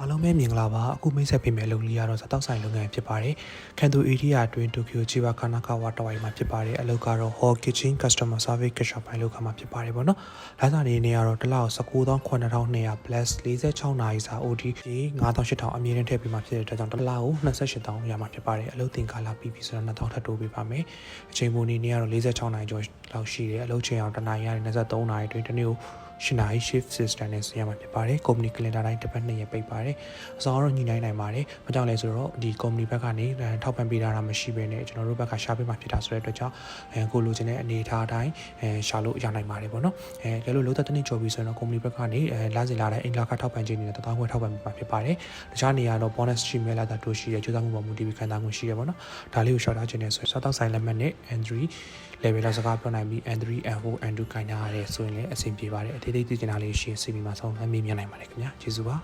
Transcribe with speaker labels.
Speaker 1: အားလုံးပဲမင်္ဂလာပါအခုမိတ်ဆက်ပေးမယ့်လုပ်လေးကတော့ဇာတောက်ဆိုင်လုပ်ငန်းဖြစ်ပါတယ်ကန်တူအေရီးယာအတွင်းတိုကျိုချီဘာခနာကာဝါတဝိုင်မှာဖြစ်ပါတယ်အလုပ်ကတော့ Hall Kitchen Customer Service ကရှော့ပိုင်းလုပ်ခါမှာဖြစ်ပါတယ်ပေါ့နော်လာစားနေနေရတော့တစ်လောက်19200 plus 46နာရီစာ OT 9800အမြင့်နဲ့ထည့်ပေးမှာဖြစ်တဲ့အတွက်ကြောင့်တစ်လောက်ကို28000ရမှာဖြစ်ပါတယ်အလုပ်တင်ကာလပြီးပြီဆိုတော့2000ထပ်တိုးပေးပါမယ်အချိန်ပုံနေနေကတော့46နာရီကျော်လောက်ရှိတယ်အလုပ်ချိန်အောင်တစ်နာရီကနေ23နာရီတွင်တစ်နေ့ကို ရှင်နာရီ shift system နဲ့ဆင်းရမှာဖြစ်ပါတယ်။ company calendar တိုင်းတစ်ပတ်နှစ်ရက်ပိတ်ပါတယ်။အစောတော့ညှိနှိုင်းနိုင်ပါတယ်။ဘာကြောင့်လဲဆိုတော့ဒီ company ဘက်ကနေထောက်ပံ့ပေးတာမရှိဘဲနဲ့ကျွန်တော်တို့ဘက်ကရှာပေးမှာဖြစ်တာဆိုတဲ့အတွက်ကြောင့်အဲကိုလိုချင်တဲ့အနေအထားအတိုင်းအဲရှာလို့ရနိုင်ပါတယ်ပေါ့နော်။အဲကဲလို့လုံးသက်တစ်နှစ်ကျော်ပြီဆိုရင်တော့ company ဘက်ကနေအဲလာစီလာတဲ့အင်္ဂလာကထောက်ပံ့ခြင်းတွေနဲ့တသားခွဲထောက်ပံ့ပေးမှာဖြစ်ပါတယ်။တခြားနေရာတော့ bonus ရှိမဲ့လာတာတို့ရှိတယ်ကြိုးစားမှုပေါ်မူတည်ပြီးခံစားမှုရှိရပေါ့နော်။ဒါလေးကိုရှော့ထားခြင်းနဲ့ဆိုရင်စောက်ဆိုင်လက်မှတ်နဲ့ N3 level လောက်စကားပြောနိုင်ပြီး N3 N4 N2 ခိုင်းထားရတယ်ဆိုရင်လည်းအဆင်ပြေပါတယ်အသေးသေးသိချင်တာလေးရှိရင် CV မှာဆောင်းသမ်းမေးမြန်းနိုင်ပါတယ်ခင်ဗျာကျေးဇူးပါ